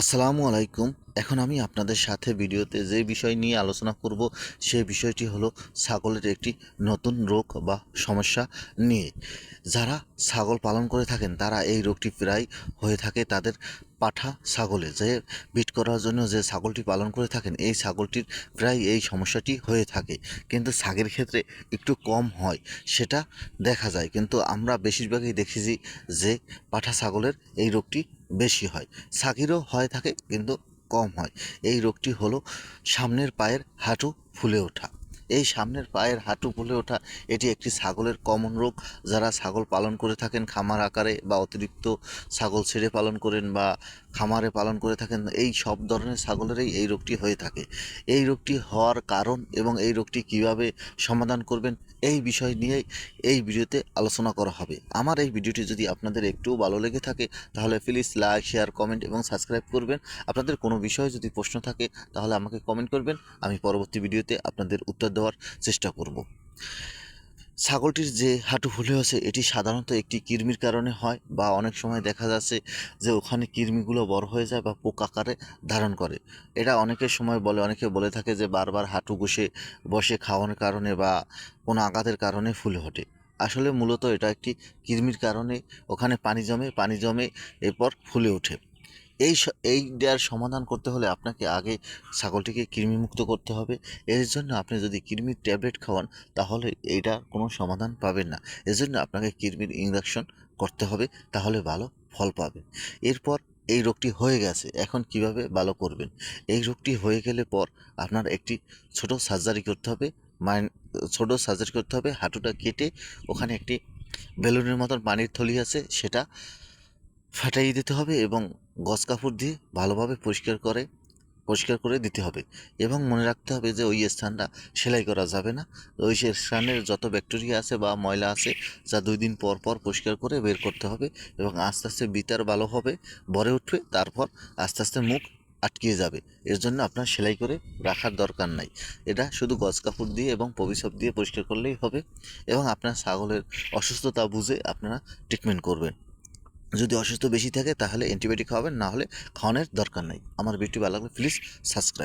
আসসালামু আলাইকুম। এখন আমি আপনাদের সাথে ভিডিওতে যে বিষয় নিয়ে আলোচনা করব সেই বিষয়টি হলো ছাগলের একটি নতুন রোগ বা সমস্যা নিয়ে। যারা ছাগল পালন করে থাকেন, তারা এই রোগটি প্রায় হয়ে থাকে তাদের পাঠা ছাগলে। যে বিট করার জন্য যে ছাগলটি পালন করে থাকেন, এই ছাগলটির প্রায় এই সমস্যাটি হয়ে থাকে। কিন্তু ছাগের ক্ষেত্রে একটু কম হয়, সেটা দেখা যায়। কিন্তু আমরা বেশিরভাগই দেখেছি যে পাঠা ছাগলের এই রোগটি বেশি হয়। ছাগিরও হয়ে থাকে, কিন্তু কম হয়। এই রোগটি হলো সামনের পায়ের হাঁটু ফুলে ওঠা। এই সামনের পায়ের হাঁটু ফুলে ওঠা, এটি একটি ছাগলের কমন রোগ। যারা ছাগল পালন করে থাকেন, খামার আকারে বা অতিরিক্ত ছাগল ছেড়ে পালন করেন বা খামারে পালন করে থাকেন, এই সব ধরনের ছাগলেরই এই রোগটি হয়ে থাকে। এই রোগটি হওয়ার কারণ এবং এই রোগটি কীভাবে সমাধান করবেন, এই বিষয় নিয়েই এই ভিডিওতে আলোচনা করা হবে। আমার এই ভিডিওটি যদি আপনাদের একটুও ভালো লেগে থাকে, তাহলে প্লিজ লাইক শেয়ার কমেন্ট এবং সাবস্ক্রাইব করবেন। আপনাদের কোনো বিষয়ে যদি প্রশ্ন থাকে, তাহলে আমাকে কমেন্ট করবেন। আমি পরবর্তী ভিডিওতে আপনাদের উত্তর দেওয়ার চেষ্টা করব। ছাগলটির যে হাঁটু ফুলে আছে, এটি সাধারণত একটি কৃমির কারণে হয় বা অনেক সময় দেখা যাচ্ছে যে ওখানে কৃমিগুলো বড় হয়ে যায় বা পোক আকারে ধারণ করে। এটা অনেকের সময় বলে, অনেকে বলে থাকে যে বারবার হাঁটু বসে বসে খাওয়ানোর কারণে বা কোনো আঘাতের কারণে ফুলে ওঠে। আসলে মূলত এটা একটি কৃমির কারণে ওখানে পানি জমে পানি জমে এরপর ফুলে ওঠে। এই এইটার সমাধান করতে হলে আপনাকে আগে ছাগলটিকে কৃমিমুক্ত করতে হবে। এর জন্য আপনি যদি কৃমির ট্যাবলেট খাওয়ান, তাহলে এইটার কোনো সমাধান পাবেন না। এজন্য আপনাকে কৃমির ইঞ্জেকশন করতে হবে, তাহলে ভালো ফল পাবে। এরপর এই রোগটি হয়ে গেছে, এখন কীভাবে ভালো করবেন? এই রোগটি হয়ে গেলে পর আপনার একটি ছোট সার্জারি করতে হবে, মাইন, ছোট সার্জারি করতে হবে, হাঁটুটা কেটে ওখানে একটি বেলুনের মতন পানির থলি আছে, সেটা ফাটাইয়ে দিতে হবে এবং গজ কাপড় দিয়ে ভালোভাবে পরিষ্কার করে পরিষ্কার করে দিতে হবে। এবং মনে রাখতে হবে যে ওই স্থানটা সেলাই করা যাবে না। ওই স্থানের যত ব্যাকটেরিয়া আছে বা ময়লা আছে, যা দুই দিন পর পর পরিষ্কার করে বের করতে হবে এবং আস্তে আস্তে বিতার ভালো হবে, ভরে উঠবে, তারপর আস্তে আস্তে মুখ আটকিয়ে যাবে। এর জন্য আপনার সেলাই করে রাখার দরকার নাই। এটা শুধু গজ কাপড় দিয়ে এবং পবিসপ দিয়ে পরিষ্কার করলেই হবে এবং আপনার ছাগলের অসুস্থতা বুঝে আপনারা ট্রিটমেন্ট করবেন। যদি অসুস্থ বেশি থাকে তাহলে অ্যান্টিবায়োটিক খাওয়াবেন, না হলে খাওয়ানোর দরকার নেই। আমার ভিডিওটি ভালো লাগলে প্লিজ সাবস্ক্রাইব